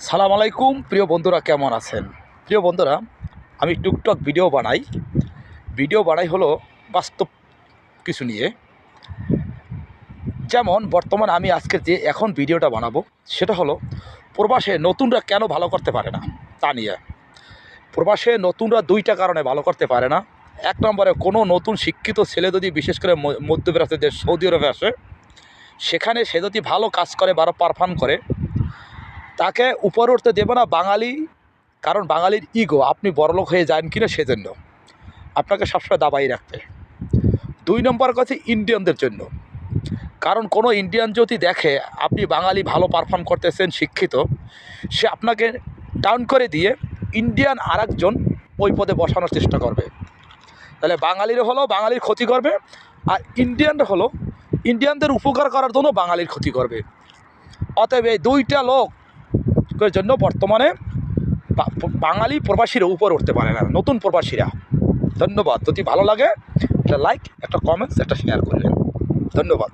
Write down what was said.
সালাম আলাইকুম, প্রিয় বন্ধুরা কেমন আছেন? প্রিয় বন্ধুরা, আমি টুকটক ভিডিও বানাই। ভিডিও বানাই হলো বাস্তব কিছু নিয়ে। যেমন, বর্তমানে আমি আজকে যে এখন ভিডিওটা বানাবো, সেটা হলো, প্রবাসে নতুনরা কেন ভালো করতে পারে না? তা নিয়ে। প্রবাসে নতুনরা দুইটা কারণে ভালো করতে পারে না। এক নম্বরে, কোনো নতুন শিক্ষিত ছেলে যদি, বিশেষ করে মধ্যপ্রাচ্যের সৌদি আরবে আসে, সেখানে সে যদি ভালো কাজ করে বা পারফর্ম করে তাকে উপরে উঠতে দেবে না, বাঙালি, কারণ বাঙালির ইগো আপনি বড়লোক হয়ে যান কিনা সেজন্য। আপনাকে সবসময় দাবাই রাখতে দুই নম্বর কথা ইন্ডিয়ানদের জন্য। কারণ কোনো ইন্ডিয়ান যদি দেখে আপনি বাঙালি ভালো পারফর্ম করতেছেন, শিক্ষিত, সে আপনাকে ডাউন করে দিয়ে ইন্ডিয়ান আরেকজন ওই পদে বসানোর চেষ্টা করবে। তাহলে বাঙালির হলো বাঙালির ক্ষতি করবে, আর ইন্ডিয়ানরা হলো ইন্ডিয়ানদের উপকার করার জন্য বাঙালির ক্ষতি করবে। অতএব এই দুইটা লোক জন্য বর্তমানে বাঙালি প্রবাসীরা উপর উঠতে পারে না, নতুন প্রবাসীরা। ধন্যবাদ। যদি ভালো লাগে, একটা লাইক একটা কমেন্টস একটা শেয়ার করবেন ধন্যবাদ।